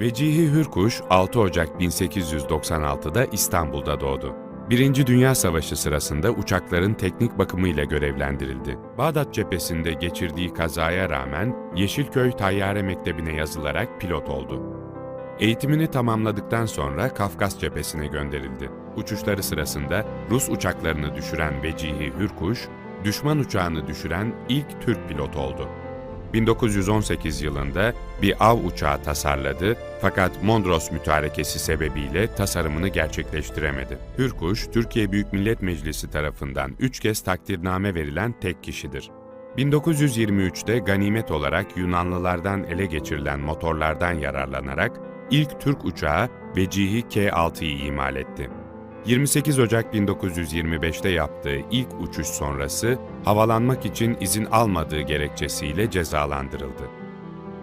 Vecihi Hürkuş 6 Ocak 1896'da İstanbul'da doğdu. Birinci Dünya Savaşı sırasında uçakların teknik bakımıyla görevlendirildi. Bağdat cephesinde geçirdiği kazaya rağmen Yeşilköy Tayyare Mektebi'ne yazılarak pilot oldu. Eğitimini tamamladıktan sonra Kafkas cephesine gönderildi. Uçuşları sırasında Rus uçaklarını düşüren Vecihi Hürkuş, düşman uçağını düşüren ilk Türk pilot oldu. 1918 yılında bir av uçağı tasarladı fakat Mondros mütarekesi sebebiyle tasarımını gerçekleştiremedi. Hürkuş, Türkiye Büyük Millet Meclisi tarafından üç kez takdirname verilen tek kişidir. 1923'te ganimet olarak Yunanlılardan ele geçirilen motorlardan yararlanarak ilk Türk uçağı Vecihi K-6'yı imal etti. 28 Ocak 1925'te yaptığı ilk uçuş sonrası havalanmak için izin almadığı gerekçesiyle cezalandırıldı.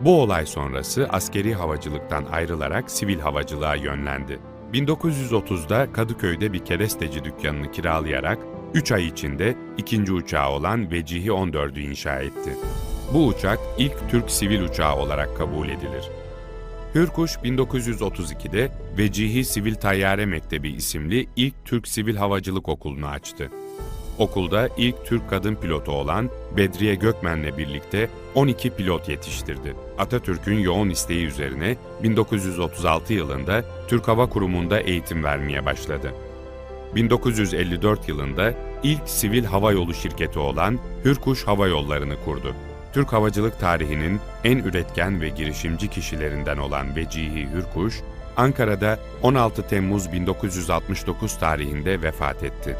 Bu olay sonrası askeri havacılıktan ayrılarak sivil havacılığa yönlendi. 1930'da Kadıköy'de bir keresteci dükkanını kiralayarak 3 ay içinde ikinci uçağı olan Vecihi 14'ü inşa etti. Bu uçak ilk Türk sivil uçağı olarak kabul edilir. Hürkuş 1932'de Vecihi Sivil Tayyare Mektebi isimli ilk Türk Sivil Havacılık Okulu'nu açtı. Okulda ilk Türk kadın pilotu olan Bedriye Gökmen'le birlikte 12 pilot yetiştirdi. Atatürk'ün yoğun isteği üzerine 1936 yılında Türk Hava Kurumu'nda eğitim vermeye başladı. 1954 yılında ilk sivil hava yolu şirketi olan Hürkuş Hava Yolları'nı kurdu. Türk havacılık tarihinin en üretken ve girişimci kişilerinden olan Vecihi Hürkuş, Ankara'da 16 Temmuz 1969 tarihinde vefat etti.